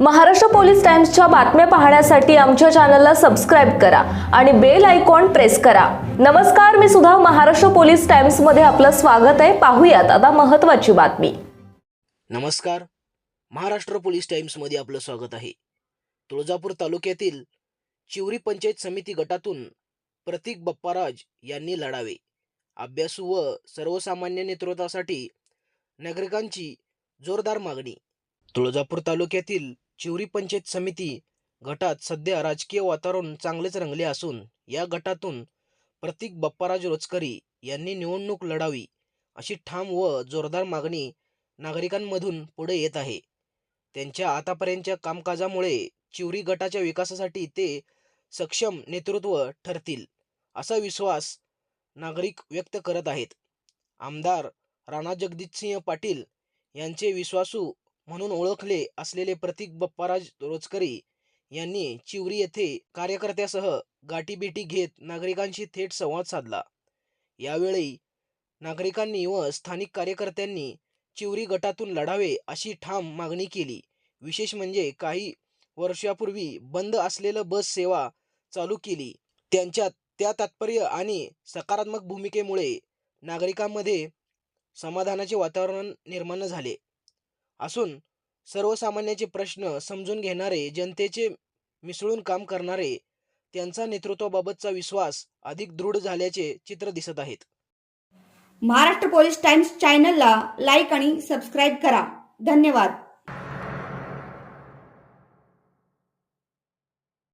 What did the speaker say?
Maharashtra police टाइम्सच्या बातम्या पाहण्यासाठी आमच्या चॅनलला सबस्क्राईब करा आणि बेल आयकॉन प्रेस करा. नमस्कार मी सुद्धा महाराष्ट्र पोलीस टाइम्समध्ये आपलं स्वागत आहे. पाहूयात आता महत्वाची बातमी. नमस्कार महाराष्ट्र पोलीस टाइम्समध्ये आपलं स्वागत आहे. तुळजापूर तालुक्यातील चिवरी पंचायत समिती गटातून प्रतीक बप्पाराज यांनी लढावे. अभ्यासू व सर्वसामान्य नेतृत्वासाठी नागरिकांची जोरदार मागणी. तुळजापूर तालुक्यातील चिवरी पंचायत समिती गटात सध्या राजकीय वातावरण चांगलेच रंगले असून या गटातून प्रतीक बप्पाराज रोचकरी यांनी निवडणूक लढावी अशी ठाम व जोरदार मागणी नागरिकांमधून पुढे येत आहे. त्यांच्या आतापर्यंतच्या कामकाजामुळे चिवरी गटाच्या विकासासाठी ते सक्षम नेतृत्व ठरतील असा विश्वास नागरिक व्यक्त करत आहेत. आमदार राणा जगजितसिंह पाटील यांचे विश्वासू म्हणून ओळखले असलेले प्रतीक बप्पाराज रोचकरी यांनी चिवरी येथे कार्यकर्त्यासह गाठीभेटी घेत नागरिकांशी थेट संवाद साधला. यावेळी नागरिकांनी व स्थानिक कार्यकर्त्यांनी चिवरी गटातून लढावे अशी ठाम मागणी केली. विशेष म्हणजे काही वर्षापूर्वी बंद असलेलं बस सेवा चालू केली. त्यांच्या त्या तात्पर्य आणि सकारात्मक भूमिकेमुळे नागरिकांमध्ये समाधानाचे वातावरण निर्माण झाले. असून सर्वसामान्याचे प्रश्न समजून घेणारे जनतेचे मिसळून काम करणारे त्यांचा नेतृत्वाबाबतचा विश्वास अधिक दृढ झाल्याचे चित्र दिसत आहेत. महाराष्ट्र पोलीस टाइम्स चॅनलला लाईक आणि सबस्क्राईब करा. धन्यवाद.